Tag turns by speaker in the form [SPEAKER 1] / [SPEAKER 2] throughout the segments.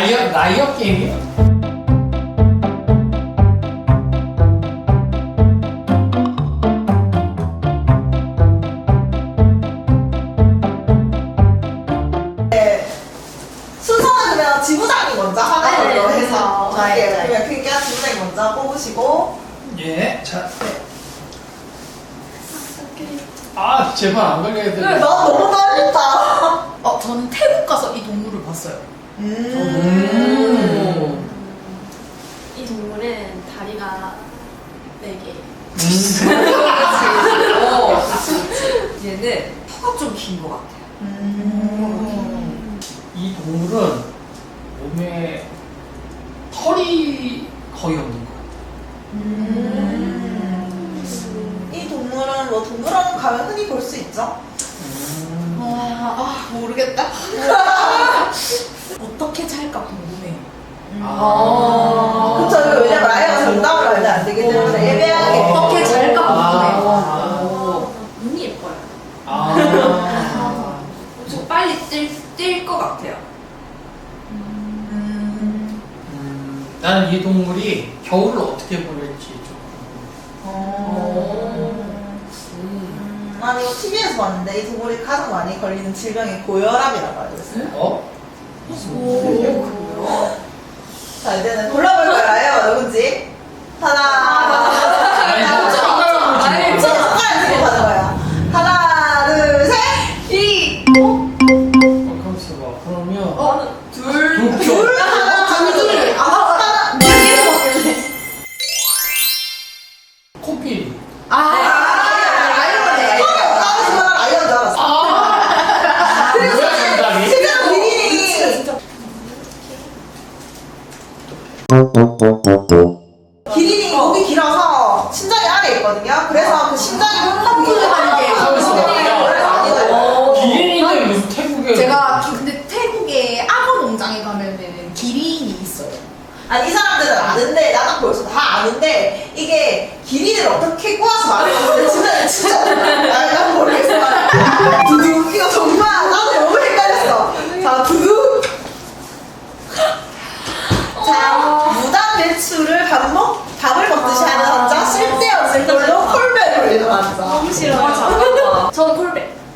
[SPEAKER 1] 라이어 라이어 게임이요?
[SPEAKER 2] 순서는 그냥 지부장이 먼저 하는
[SPEAKER 3] 네,
[SPEAKER 2] 걸로
[SPEAKER 3] 네,
[SPEAKER 2] 해서
[SPEAKER 3] 네. 네.
[SPEAKER 2] 그러면 그러니까 지부장이 먼저 뽑으시고
[SPEAKER 1] 예, 자. 아, 제발 안 걸려야
[SPEAKER 2] 나
[SPEAKER 1] 돼.
[SPEAKER 2] 너무 떨린다.
[SPEAKER 3] 어, 저는 태국 가서 이 동물을 봤어요.
[SPEAKER 1] 음.
[SPEAKER 4] 이 동물은 다리가 4개.
[SPEAKER 3] 어, 얘는 턱가 좀 긴 것 같아요.
[SPEAKER 2] 음.
[SPEAKER 1] 이 동물은 몸에 털이 거의 없는 것 같아요.
[SPEAKER 2] 음. 이 동물은 뭐 동물원 가면 흔히 볼 수 있죠?
[SPEAKER 1] 음.
[SPEAKER 3] 아, 아, 모르겠다. 어떻게 잘까 궁금해요.
[SPEAKER 1] 아.
[SPEAKER 2] 그쵸, 이거 왜냐면 라이어가 정답을 알지 안 되기 때문에 애매하게.
[SPEAKER 3] 어떻게 잘까 궁금해요.
[SPEAKER 1] 아.
[SPEAKER 3] 어.
[SPEAKER 4] 눈이 예뻐요.
[SPEAKER 1] 아.
[SPEAKER 3] 좀 빨리 뛸것 같아요.
[SPEAKER 2] 음.
[SPEAKER 1] 음, 나는 이 동물이 겨울을 어떻게 보낼지 좀.
[SPEAKER 2] 어. 음, 난 이거 TV에서 봤는데 이 동물이 가장 많이 걸리는 질병이 고혈압이라고 알고 있어요.
[SPEAKER 1] 어?
[SPEAKER 2] 자, 이제는 골라볼까요? 누군지? 하나,
[SPEAKER 1] 아니,
[SPEAKER 2] 하나,
[SPEAKER 1] 젓가락으로
[SPEAKER 3] 아니,
[SPEAKER 1] 지금.
[SPEAKER 2] 진짜 아니 이 사람들은 아는데 나딱 보여서 다 아는데 이게 기린을 어떻게 꼬아서 말하는지 진짜 진짜 몰라. 난 모르겠어. 두두 이거 정말 나도 너무 헷갈렸어. 자 두두. 자 무단 배출을 밥 먹 밥을 먹듯이 하는 환자 쓸데없는 걸로 콜백을 올리는 환자.
[SPEAKER 4] 너무 싫어요.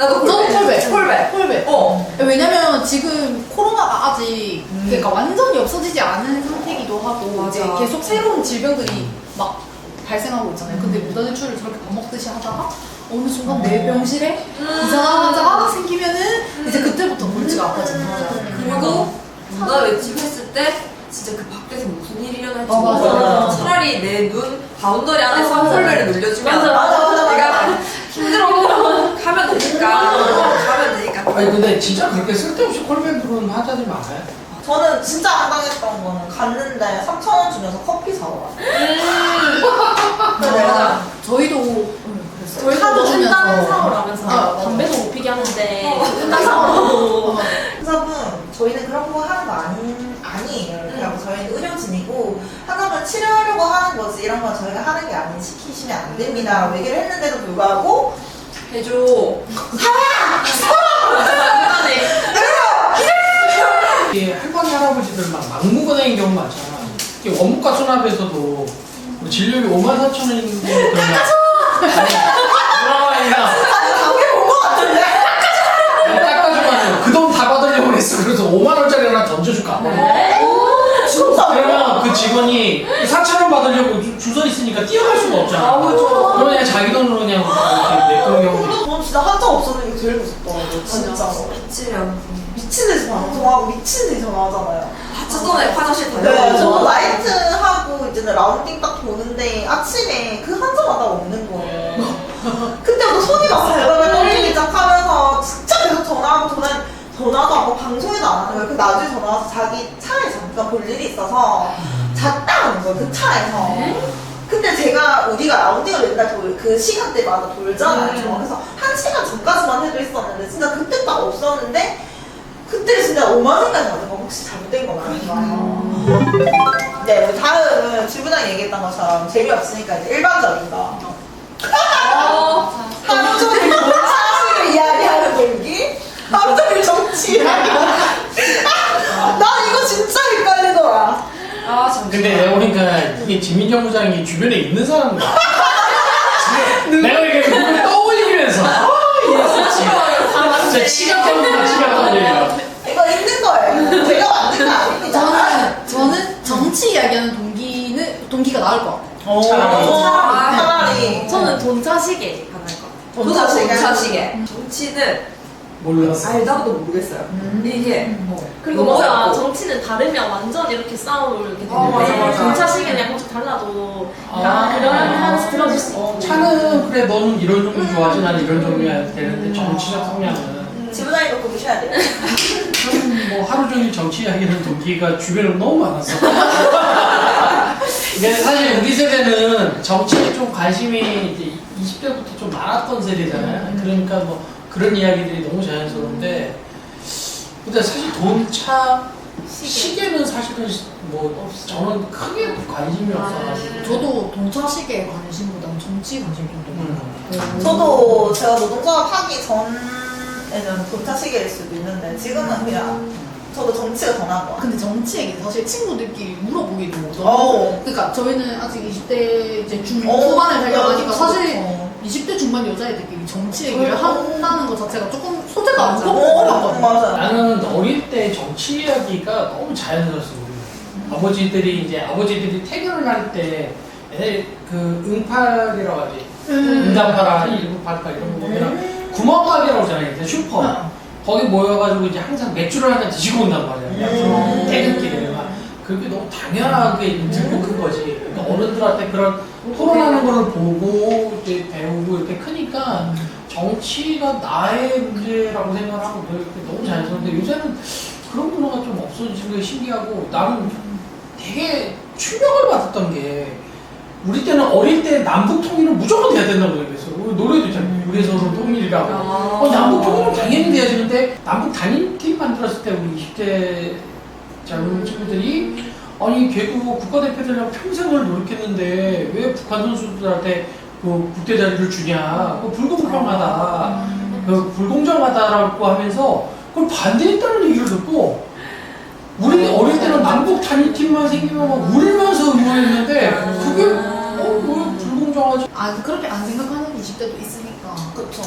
[SPEAKER 3] 나도
[SPEAKER 5] 콜백.
[SPEAKER 3] 콜백. 콜백. 콜백. 어.
[SPEAKER 5] 왜냐면 지금 코로나가 아직
[SPEAKER 3] 음.
[SPEAKER 5] 그러니까 완전히 없어지지 않은 상태이기도 하고
[SPEAKER 3] 맞아.
[SPEAKER 5] 이제 계속 새로운 질병들이 막 발생하고 있잖아요. 근데 무단대출을 저렇게 밥 먹듯이 하다가 어느 순간 내 병실에 이상한 환자가 생기면은 이제 그때부터 골치가 아파지는 거죠.
[SPEAKER 3] 그리고 누가 외침했을 때 진짜 그 밖에서 무슨 일이 일어날지
[SPEAKER 5] 어, 맞아.
[SPEAKER 3] 몰라. 차라리 내 눈 바운더리 안에서
[SPEAKER 4] 어, 맞아.
[SPEAKER 3] 콜벨을 눌려주면
[SPEAKER 4] 맞아,
[SPEAKER 2] 맞아, 맞아,
[SPEAKER 3] 내가
[SPEAKER 2] 맞아.
[SPEAKER 3] 힘들어도 가면 되니까 가면 되니까
[SPEAKER 1] 아니, 근데 진짜 그렇게 쓸데없이 콜백 부르는 환자들 많아요?
[SPEAKER 2] 저는 진짜 황당했던 거는 갔는데 3천 원 주면서 커피 사와. 근데 내가
[SPEAKER 5] 저희도 음, 그랬어요.
[SPEAKER 4] 저희도
[SPEAKER 5] 카드
[SPEAKER 4] 뭐 한다는 사고를 하면서
[SPEAKER 5] 아, 맞아.
[SPEAKER 4] 담배도 못 피게 하는데 사고로
[SPEAKER 2] 환자분 저희는 그런 거 하는 거 아니, 아니에요. 그냥 저희는 의료진이고 하다면 치료하려고 하는 거지 이런 건 저희가 하는 게 아닌 시키시면 안 됩니다. 라고 얘기를 했는데도 불구하고
[SPEAKER 3] 해줘
[SPEAKER 1] 이게 할머니, 할아버지들 막 막무가내인 경우 많잖아. 이게 원무과 수납에서도 우리 진료비 5만 4천 원인데 그러면. 아니, 그런 아니라.
[SPEAKER 2] 아니 담배 본거 같은데?
[SPEAKER 1] 닦아주면 그돈 다 받으려고 했어. 그래서 5만 원짜리 하나 던져줄까? 그 직원이 4천 원 받으려고 주- 주소 있으니까 뛰어갈 수가 없잖아.
[SPEAKER 3] 아우 좋아
[SPEAKER 1] 그러면 그냥 자기 돈으로 그냥 이렇게 내 그런 경우도
[SPEAKER 2] 저는 진짜 환자 없어지는 게 제일 무섭더라고요. 진짜로.
[SPEAKER 3] 미치면
[SPEAKER 2] 미친 듯이 방송하고 미친 듯이 전화하잖아요.
[SPEAKER 3] 다쳤던 애 화장실
[SPEAKER 2] 네, 저
[SPEAKER 3] 달려가고
[SPEAKER 2] 라이트 하고 이제 라운딩 딱 도는데 아침에 그 환자마다 없는 거예요. 그때부터 손이 막 발발발 떨리기 시작하면서 진짜 계속 전화하고 전화 전화도 안 하고 방송에도 안 하는 거예요. 그 나중에 전화 와서 자기 차에 잠깐 볼 일이 있어서 잤다는 거예요. 그 차에서. 근데 제가 우리가 라운딩을 맨날 돌, 그 시간대마다 돌잖아요.
[SPEAKER 3] 음.
[SPEAKER 2] 그래서 한 시간 전까지만 해도 있었는데 진짜 그때 딱 없었는데 그때 진짜 오만 생각이 나는 거 혹시 잘못된 거 거예요. 네, 우리 다음은 주부장이 얘기했던 것처럼 재미없으니까 이제 일반적인 거.
[SPEAKER 3] 어.
[SPEAKER 2] 하루 종일 차식을 이야기하는 놀기. 하루 종일 정치 이야기. 나 이거 진짜 헷갈리더라.
[SPEAKER 3] 아 잠시만.
[SPEAKER 1] 근데 내가 이게 지민정 부장이 주변에 있는 사람 같아. 내가 이렇게 그걸 떠올리면서 아. 진짜 치가 터진다, 치가 터져.
[SPEAKER 2] 이거 있는 거예요. 제가 만든 거 아닙니다.
[SPEAKER 5] 저는 저는 정치 이야기하는 동기는 동기가 나을 것 같아요.
[SPEAKER 2] 오,
[SPEAKER 1] 차라리.
[SPEAKER 2] 차라리. 차라리.
[SPEAKER 4] 저는 돈차시계 가는 거.
[SPEAKER 3] 저도
[SPEAKER 2] 돈차시계.
[SPEAKER 3] 돈차시계. 정치는
[SPEAKER 1] 몰랐어.
[SPEAKER 3] 알다도 모르겠어요. 이게
[SPEAKER 4] 그리고
[SPEAKER 3] 너무 어렵고.
[SPEAKER 4] 정치는 다르면 완전 이렇게 싸움을 이렇게
[SPEAKER 3] 어,
[SPEAKER 4] 되는데
[SPEAKER 3] 맞아.
[SPEAKER 4] 돈차시계는 약간 좀 달라도
[SPEAKER 1] 아.
[SPEAKER 4] 아, 그런 하면서 들어줄 수 있고
[SPEAKER 1] 차는 그래 너는 이런 종류 좋아하지 나는 이런 종류야 되는데 정치적 성향은
[SPEAKER 2] 지부장이 놓고 계셔야 돼요.
[SPEAKER 1] 저는 뭐 하루 종일 정치 이야기하는 동기가 주변에 너무 많았어. 근데 사실 우리 세대는 정치에 좀 관심이 이제 20대부터 좀 많았던 세대잖아요. 그러니까 뭐 그런 이야기들이 너무 자연스러운데 근데 사실 돈, 차, 시계는 사실은 뭐 저는 크게 관심이 없어가지고
[SPEAKER 5] 저도 동차 시계 관심보다는 정치 관심 좀 더.
[SPEAKER 1] 음.
[SPEAKER 2] 저도 제가 노동조합 하기 전에는 돈차 시계일 수도 있는데 지금은 그냥 저도 정치가 더 나은 것 같아요.
[SPEAKER 5] 근데 정치 얘기는 사실 친구들끼리 물어보기도 너무
[SPEAKER 2] 어.
[SPEAKER 5] 그러니까 저희는 아직 20대 이제 중
[SPEAKER 2] 어,
[SPEAKER 5] 후반을 달려가니까
[SPEAKER 2] 그쵸,
[SPEAKER 5] 사실
[SPEAKER 2] 그쵸.
[SPEAKER 5] 20대 중반 여자애들끼리 정치 얘기를
[SPEAKER 2] 어.
[SPEAKER 5] 한다는 것 자체가 조금 소재가 안
[SPEAKER 3] 맞아.
[SPEAKER 5] 좋은
[SPEAKER 2] 어,
[SPEAKER 5] 것 같거든요.
[SPEAKER 2] 맞아요.
[SPEAKER 1] 나는 어릴 때 정치 이야기가 너무 자연스러웠어. 우리. 아버지들이 이제 아버지들이 퇴근을 할때 그 응팔이라고 하지.
[SPEAKER 5] 음.
[SPEAKER 1] 응답하라, 일구팔팔 이런 거 보면 구멍가게라고 하잖아요. 이제 슈퍼.
[SPEAKER 5] 어.
[SPEAKER 1] 거기 모여가지고 이제 항상 맥주를 한잔 드시고 온단 말이야.
[SPEAKER 2] 음.
[SPEAKER 1] 퇴근길에. 막 그게 너무 당연하게 듣고 큰 거지. 그러니까 어른들한테 그런 토론하는 거를 보고 이제 배우고 이렇게 크니까 정치가 나의 문제라고 생각하고 늘 이렇게 너무 자연스러운데 요새는 그런 문화가 좀 없어지는 게 신기하고 나는 되게 충격을 받았던 게 우리 때는 어릴 때 남북 통일은 무조건 돼야 된다고. 우리 노래도 있잖아요. 우리 서로 통일이라고.
[SPEAKER 3] 아.
[SPEAKER 1] 어, 남북 통일은 당연히 돼야지. 근데 남북 단일 팀 만들었을 때 우리 20대 젊은 친구들이 아니 걔도 국가대표 되려고 평생을 노력했는데 왜 북한 선수들한테 그 국대 자리를 주냐. 그 불공평하다. 그 불공정하다라고 하면서 그걸 반대했다는 얘기를 듣고 우리 어릴 때는 남북 단일팀만 생기면 막 울면서 응원했는데 그게 어, 뭐 불공정하지.
[SPEAKER 5] 아 그렇게 안 생각하는 20대도 있으니까.
[SPEAKER 2] 그쵸.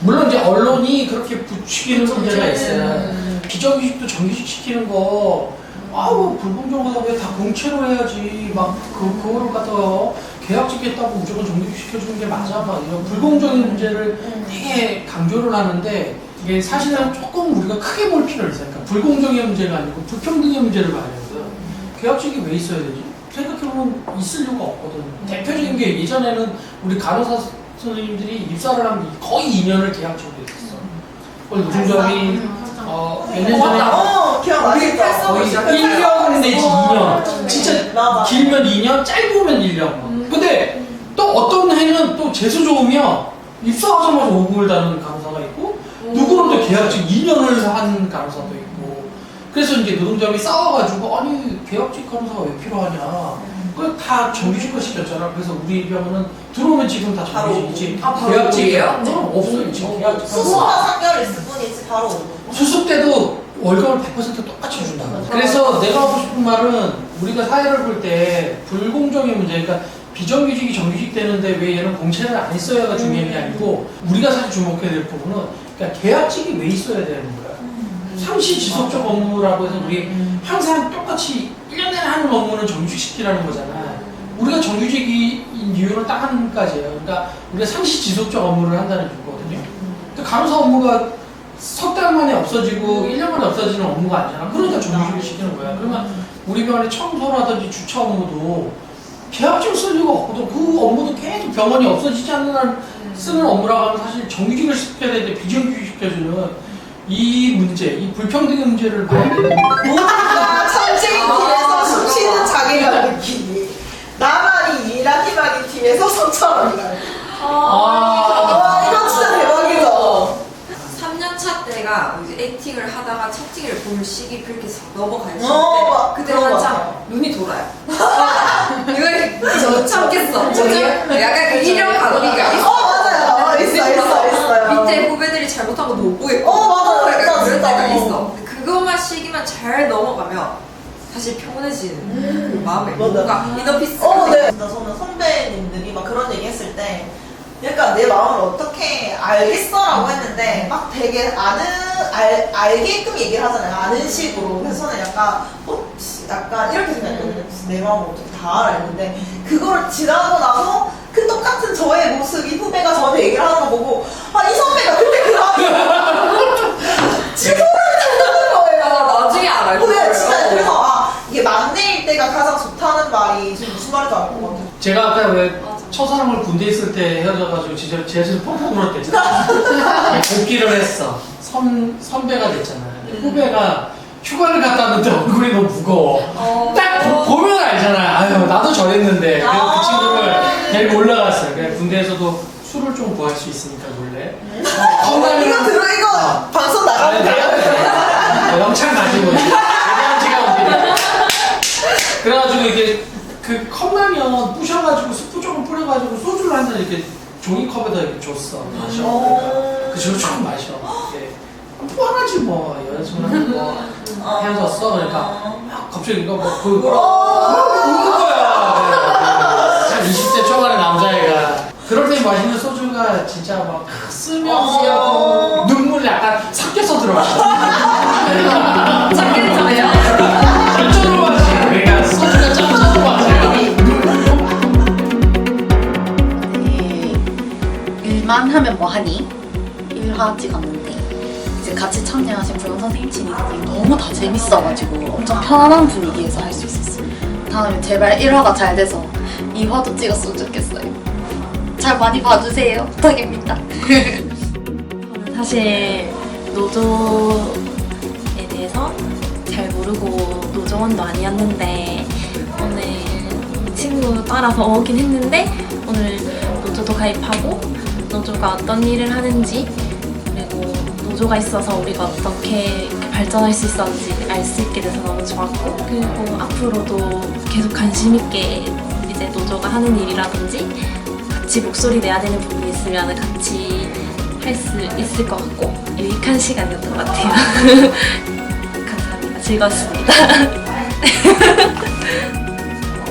[SPEAKER 1] 물론 이제 언론이 그렇게 부추기는 문제가 있어요.
[SPEAKER 2] 음.
[SPEAKER 1] 비정규직도 정규직 시키는 거, 아, 뭐, 불공정하다, 왜 다 공채로 해야지, 막, 그, 그거를 갖다가 계약직 했다고 무조건 정규직 시켜주는 게 맞아, 막, 이런 불공정인 문제를 되게 강조를 하는데, 이게 사실은 조금 우리가 크게 볼 필요가 있어요. 그러니까 불공정의 문제가 아니고 불평등의 문제를 봐야 되거든. 계약직이 왜 있어야 되지? 생각해보면 있을 이유가 없거든. 대표적인 게 예전에는 우리 간호사 선생님들이 입사를 하면 거의 2년을 계약직으로 했었어. 노동조합이 어, 몇 년 전에
[SPEAKER 2] 어, 기억나시죠?
[SPEAKER 3] 우리 팔
[SPEAKER 1] 거의
[SPEAKER 3] 시작했어요.
[SPEAKER 1] 1년 내지
[SPEAKER 2] 어,
[SPEAKER 1] 2년. 진짜
[SPEAKER 2] 맞아.
[SPEAKER 1] 길면 2년, 짧으면 1년. 근데 또 어떤 해는 또 재수 좋으면 입사하자마자 5급을 다는 간호사가 있고 누구는 또 계약직 2년을 한 간호사도 있고 그래서 이제 노동조합이 싸워가지고 아니 계약직 간호사가 왜 필요하냐 그다 정규직화 시켰잖아 그래서 우리 병원은 들어오면 지금 다 정규직이지
[SPEAKER 3] 아, 바로
[SPEAKER 1] 계약직이야? 어, 없어요 지금 계약직
[SPEAKER 2] 수수만 3개월 있을 뿐이지 바로 오고.
[SPEAKER 1] 수습 때도 월급을 100% 똑같이 준다. 그래서 내가 하고 싶은 말은 우리가 사회를 볼 때 불공정의 문제, 그러니까 비정규직이 정규직 되는데 왜 얘는 공채를 안 했어야가 중요한 게 아니고 우리가 사실 주목해야 될 부분은 그러니까 계약직이 왜 있어야 되는 거야. 상시 지속적 업무라고 해서 우리 항상 똑같이 1년 내내 하는 업무는 정규직 시키라는 거잖아. 우리가 정규직인 이유는 딱 한 가지예요. 그러니까 우리가 상시 지속적 업무를 한다는 거거든요. 근데 간호사 업무가 석 달 만에 없어지고 1년 만에 없어지는 업무가 아니잖아. 그러니까 정규직을 시키는 거야. 그러면 우리 병원의 청소라든지 주차 업무도 계약직 쓸 이유가 없거든. 그 업무도 계속 병원이 없어지지 않는 한 쓰는 업무라고 하면 사실 정규직을 시켜야 되는데 비정규직 시켜주는 이 문제, 이 불평등의 문제를 봐야 되는 거야.
[SPEAKER 2] 모두가 천재인
[SPEAKER 3] 아,
[SPEAKER 2] 팀에서 숨 쉬는
[SPEAKER 3] 그거.
[SPEAKER 2] 자기가 느끼니 나만이 희망인 팀에서 성처럼 와 이거 진짜 대박이죠
[SPEAKER 3] 3년차 때가 이제 액팅을 하다가 채찍을 볼 시기 그렇게 넘어갈 때
[SPEAKER 2] 어, 막
[SPEAKER 3] 그때
[SPEAKER 2] 그런 거
[SPEAKER 3] 한참
[SPEAKER 2] 같아요.
[SPEAKER 3] 눈이 돌아요. 이걸 못 참겠어. 뭐지? 약간 그 일형 가동이가
[SPEAKER 2] 어 맞아요 어, 있어 있어 있어요
[SPEAKER 3] 밑에 후배들이 잘못한 거못 보이고
[SPEAKER 2] 어 맞아요
[SPEAKER 3] 때가
[SPEAKER 2] 어.
[SPEAKER 3] 있어. 근데 그것만 시기만 잘 넘어가면 사실 평온해지는 그 마음에
[SPEAKER 2] 맞아.
[SPEAKER 3] 뭔가 이너피스.
[SPEAKER 2] 어, 네. 진짜 저는 선배님들이 막 그런 얘기 했을 때 약간 내 마음을 어떻게 알겠어라고 했는데 막 되게 아는 알 알게끔 얘기를 하잖아요. 아는 식으로. 그래서 저는 약간 어 씨, 약간 이렇게 생각했거든요. 내 마음을 어떻게 다 알아 했는데 그거를 지나고 나서 그 똑같은 저의 모습 이 후배가 저한테 얘기를 하는 거 보고 아 이 선배가 그때 그 마음을 지금 생각하는 거예요.
[SPEAKER 3] 아, 나중에 알아요.
[SPEAKER 2] 어, 네, 진짜
[SPEAKER 3] 그걸.
[SPEAKER 2] 그래서 아 이게 막내일 때가 가장 좋다는 말이 지금 무슨 말인지 알것 같아요.
[SPEAKER 1] 제가 아까 왜 첫사랑을 군대 있을 때 헤어져가지고 진짜 제 집에 펑펑 울었댔잖아. 복귀를 했어. 선, 선배가 됐잖아. 후배가 휴가를 갔다 왔는데 얼굴이 너무 무거워. 딱 보, 보면 알잖아. 아유, 나도 저랬는데. 그래서 그 친구를 데리고 올라갔어요. 그냥 군대에서도 술을 좀 구할 수 있으니까 몰래. 컵라면-
[SPEAKER 2] 이거 들어 이거
[SPEAKER 1] 아.
[SPEAKER 2] 방송
[SPEAKER 1] 아니,
[SPEAKER 2] 나가면 돼요?
[SPEAKER 1] 영창 가지고 대단한 지가 어디 그래가지고 이게 그 컵라면 부셔가지고 스프 조금 뿌려가지고 소주를 한 잔 이렇게 종이컵에다 이렇게 줬어. 마셔.
[SPEAKER 2] 어.
[SPEAKER 1] 그 저를 조금 마셔. 이렇게 뻔하지 뭐 여자친구랑 뭐 헤어졌어. 그러니까 막 갑자기 이거 뭐그 우는 거야. 참 20대 초반의 남자애가. 그럴 때 마시는 소주가 진짜 막 쓰면서 눈물이 약간 섞여서 들어왔어
[SPEAKER 5] 하면 뭐 하니? 일하지 않는데 이제 같이 참여하신 부영 선생님 친구들이 너무 다 재밌어가지고 엄청 편안한 분위기에서 할 수 있었어요. 다음에 제발 1화가 잘 돼서 2화도 찍었으면 좋겠어요. 잘 많이 봐주세요. 부탁입니다.
[SPEAKER 4] 사실 노조에 대해서 잘 모르고 노조원도 아니었는데 오늘 친구 따라서 오긴 했는데 오늘 노조도 가입하고 노조가 어떤 일을 하는지 그리고 노조가 있어서 우리가 어떻게 발전할 수 있었는지 알 수 있게 돼서 너무 좋았고 그리고 앞으로도 계속 관심 있게 이제 노조가 하는 일이라든지 같이 목소리 내야 되는 부분이 있으면 같이 할 수 있을 것 같고 유익한 시간이었던 것 같아요. 감사합니다. 즐거웠습니다.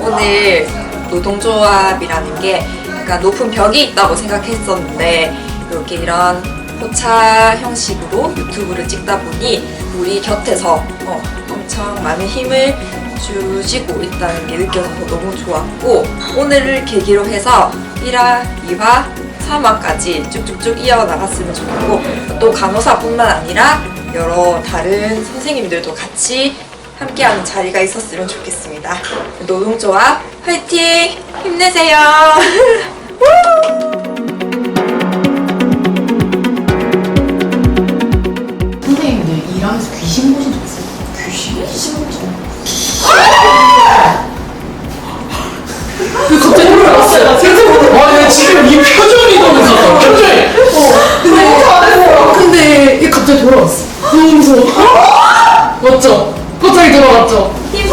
[SPEAKER 3] 오늘 노동조합이라는 게 약간 높은 벽이 있다고 생각했었는데 이렇게 이런 포차 형식으로 유튜브를 찍다 보니 우리 곁에서 어, 엄청 많은 힘을 주시고 있다는 게 느껴져서 너무 좋았고 오늘을 계기로 해서 1화, 2화, 3화까지 쭉쭉쭉 이어나갔으면 좋겠고 또 간호사뿐만 아니라 여러 다른 선생님들도 같이 함께하는 자리가 있었으면 좋겠습니다. 노동조합 화이팅! 힘내세요!
[SPEAKER 5] 선생님들 일하면서 귀신 보신 적 있어요? 귀신? 귀신 보신 적 갑자기 놀랐어요.
[SPEAKER 1] 와, 내 지금 이 표정이 너무 무서워. 표정이.
[SPEAKER 5] 근데 잘했어. 근데 얘 갑자기 돌아왔어. 너무 무서워. 맞죠? 갑자기 돌아왔죠?
[SPEAKER 2] 힘